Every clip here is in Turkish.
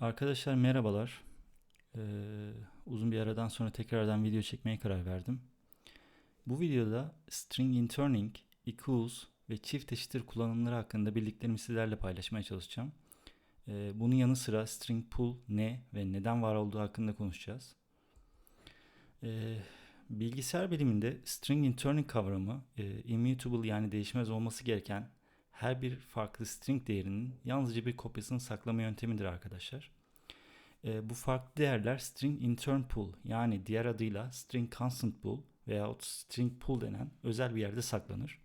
Arkadaşlar merhabalar. Ee, uzun bir aradan sonra tekrardan video çekmeye karar verdim. Bu videoda string interning, equals ve çift eşittir kullanımları hakkında bildiklerimi sizlerle paylaşmaya çalışacağım. Ee, bunun yanı sıra string pool ne ve neden var olduğu hakkında konuşacağız. Ee, bilgisayar biliminde string interning kavramı e, immutable yani değişmez olması gereken her bir farklı string değerinin yalnızca bir kopyasını saklama yöntemidir arkadaşlar. E, bu farklı değerler string intern pool yani diğer adıyla string constant pool veyahut string pool denen özel bir yerde saklanır.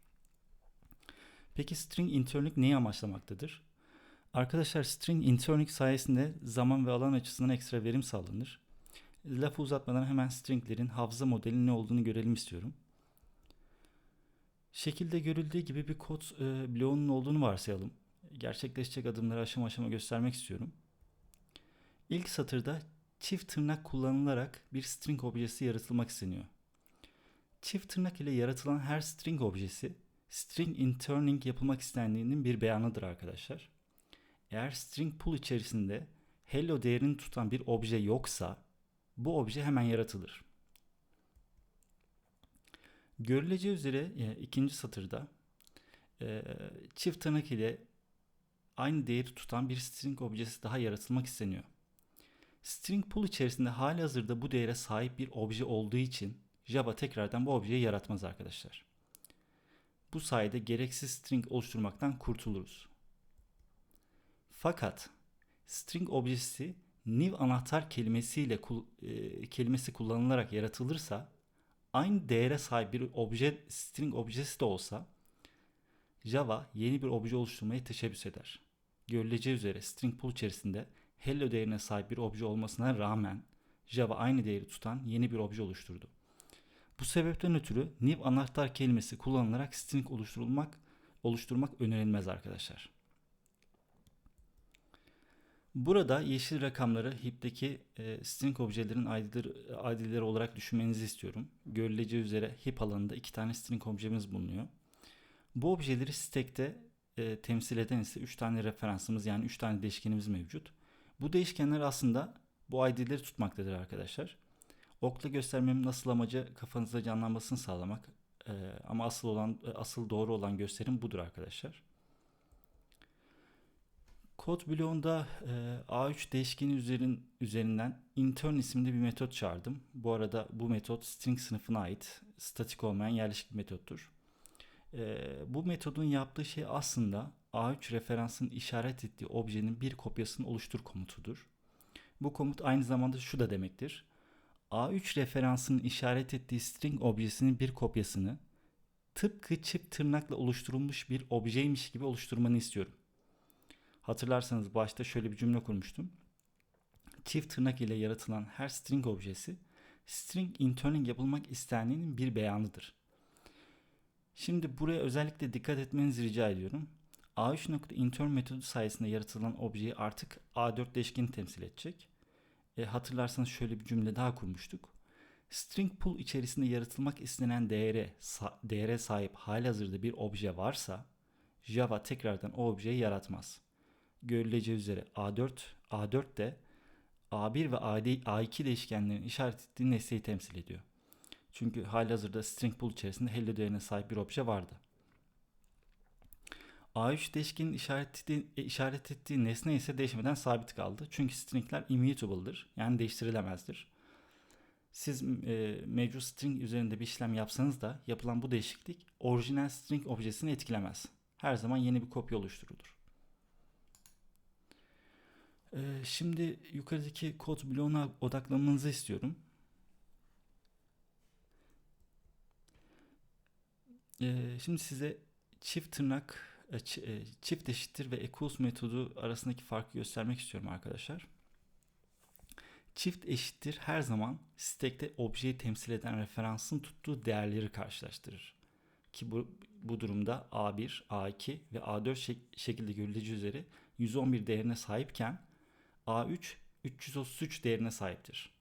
Peki string internlik neyi amaçlamaktadır? Arkadaşlar string internlik sayesinde zaman ve alan açısından ekstra verim sağlanır. Lafı uzatmadan hemen stringlerin hafıza modeli ne olduğunu görelim istiyorum. Şekilde görüldüğü gibi bir kod e, bloğunun olduğunu varsayalım. Gerçekleşecek adımları aşama aşama göstermek istiyorum. İlk satırda çift tırnak kullanılarak bir string objesi yaratılmak isteniyor. Çift tırnak ile yaratılan her string objesi string interning yapılmak istendiğinin bir beyanıdır arkadaşlar. Eğer string pool içerisinde hello değerini tutan bir obje yoksa bu obje hemen yaratılır. Görüleceği üzere e, ikinci satırda e, çift tırnak ile aynı değeri tutan bir string objesi daha yaratılmak isteniyor. String pool içerisinde hali hazırda bu değere sahip bir obje olduğu için Java tekrardan bu objeyi yaratmaz arkadaşlar. Bu sayede gereksiz string oluşturmaktan kurtuluruz. Fakat string objesi new anahtar kelimesiyle e, kelimesi kullanılarak yaratılırsa aynı değere sahip bir obje string objesi de olsa Java yeni bir obje oluşturmaya teşebbüs eder. Görüleceği üzere string pool içerisinde hello değerine sahip bir obje olmasına rağmen Java aynı değeri tutan yeni bir obje oluşturdu. Bu sebepten ötürü new anahtar kelimesi kullanılarak string oluşturulmak oluşturmak önerilmez arkadaşlar. Burada yeşil rakamları heap'teki e, string objelerin ID'leri, ID'leri olarak düşünmenizi istiyorum. Görüleceği üzere heap alanında iki tane string objemiz bulunuyor. Bu objeleri stack'te e, temsil eden ise 3 tane referansımız yani 3 tane değişkenimiz mevcut. Bu değişkenler aslında bu ID'leri tutmaktadır arkadaşlar. Okla göstermemin nasıl amacı kafanızda canlanmasını sağlamak. E, ama asıl olan asıl doğru olan gösterim budur arkadaşlar. Kod bloğunda e, A3 değişkeni üzerin, üzerinden intern isimli bir metot çağırdım. Bu arada bu metot string sınıfına ait statik olmayan yerleşik bir metottur. E, bu metodun yaptığı şey aslında A3 referansın işaret ettiği objenin bir kopyasını oluştur komutudur. Bu komut aynı zamanda şu da demektir. A3 referansının işaret ettiği string objesinin bir kopyasını tıpkı çift tırnakla oluşturulmuş bir objeymiş gibi oluşturmanı istiyorum. Hatırlarsanız başta şöyle bir cümle kurmuştum. Çift tırnak ile yaratılan her string objesi string interning yapılmak istendiğinin bir beyanıdır. Şimdi buraya özellikle dikkat etmenizi rica ediyorum. A3.intern metodu sayesinde yaratılan objeyi artık A4 değişkeni temsil edecek. E, hatırlarsanız şöyle bir cümle daha kurmuştuk. String pool içerisinde yaratılmak istenen değere, sa değere sahip halihazırda bir obje varsa Java tekrardan o objeyi yaratmaz görüleceği üzere A4, A4 de A1 ve A2 değişkenlerin işaret ettiği nesneyi temsil ediyor. Çünkü halihazırda string pool içerisinde hello değerine sahip bir obje vardı. A3 değişkenin işaret ettiği, e, işaret ettiği nesne ise değişmeden sabit kaldı. Çünkü stringler immutable'dır. Yani değiştirilemezdir. Siz e, mevcut string üzerinde bir işlem yapsanız da yapılan bu değişiklik orijinal string objesini etkilemez. Her zaman yeni bir kopya oluşturulur. Ee, şimdi yukarıdaki kod bloğuna odaklanmanızı istiyorum. Ee, şimdi size çift tırnak, e, e, çift eşittir ve equals metodu arasındaki farkı göstermek istiyorum arkadaşlar. Çift eşittir her zaman stack'te objeyi temsil eden referansın tuttuğu değerleri karşılaştırır. Ki bu, bu durumda A1, A2 ve A4 şek şekilde görüleceği üzere 111 değerine sahipken A3 333 değerine sahiptir.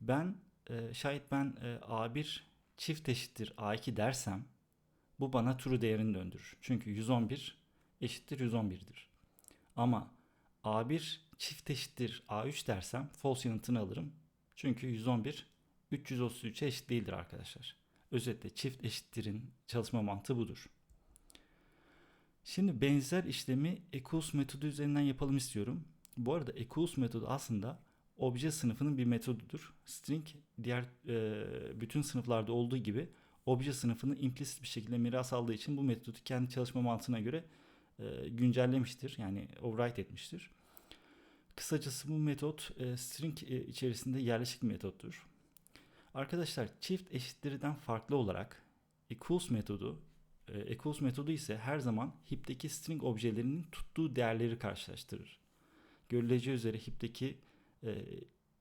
Ben e, şayet ben e, A1 çift eşittir A2 dersem bu bana true değerini döndürür. Çünkü 111 eşittir 111'dir. Ama A1 çift eşittir A3 dersem false yanıtını alırım. Çünkü 111 333'e eşit değildir arkadaşlar. Özetle çift eşittirin çalışma mantığı budur. Şimdi benzer işlemi equals metodu üzerinden yapalım istiyorum. Bu arada equals metodu aslında obje sınıfının bir metodudur. String diğer e, bütün sınıflarda olduğu gibi obje sınıfını implicit bir şekilde miras aldığı için bu metodu kendi çalışma mantığına göre e, güncellemiştir. Yani override etmiştir. Kısacası bu metot e, string e, içerisinde yerleşik bir metottur. Arkadaşlar çift eşittiriden farklı olarak equals metodu e, equals metodu ise her zaman heap'teki string objelerinin tuttuğu değerleri karşılaştırır. Görüleceği üzere heap'teki e,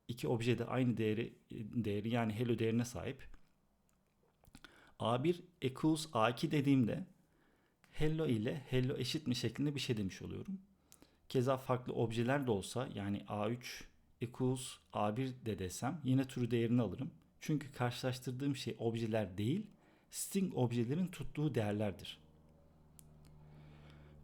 iki obje de aynı değeri değeri yani hello değerine sahip. A1 equals A2 dediğimde hello ile hello eşit mi şeklinde bir şey demiş oluyorum. Keza farklı objeler de olsa yani A3 equals A1 de desem yine true değerini alırım. Çünkü karşılaştırdığım şey objeler değil, string objelerin tuttuğu değerlerdir.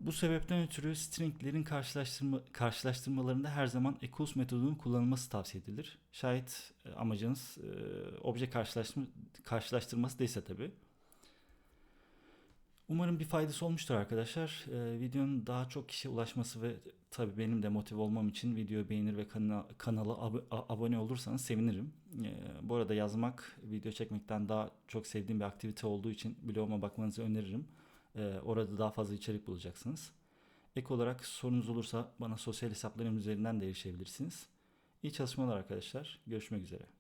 Bu sebepten ötürü stringlerin karşılaştırma, karşılaştırmalarında her zaman equals metodunun kullanılması tavsiye edilir. Şayet e, amacınız e, obje karşılaştırma, karşılaştırması değilse tabi. Umarım bir faydası olmuştur arkadaşlar. E, videonun daha çok kişiye ulaşması ve tabi benim de motive olmam için videoyu beğenir ve kana, kanala ab- abone olursanız sevinirim. E, bu arada yazmak, video çekmekten daha çok sevdiğim bir aktivite olduğu için bloguma bakmanızı öneririm. Ee, orada daha fazla içerik bulacaksınız. Ek olarak sorunuz olursa bana sosyal hesaplarım üzerinden de erişebilirsiniz. İyi çalışmalar arkadaşlar. Görüşmek üzere.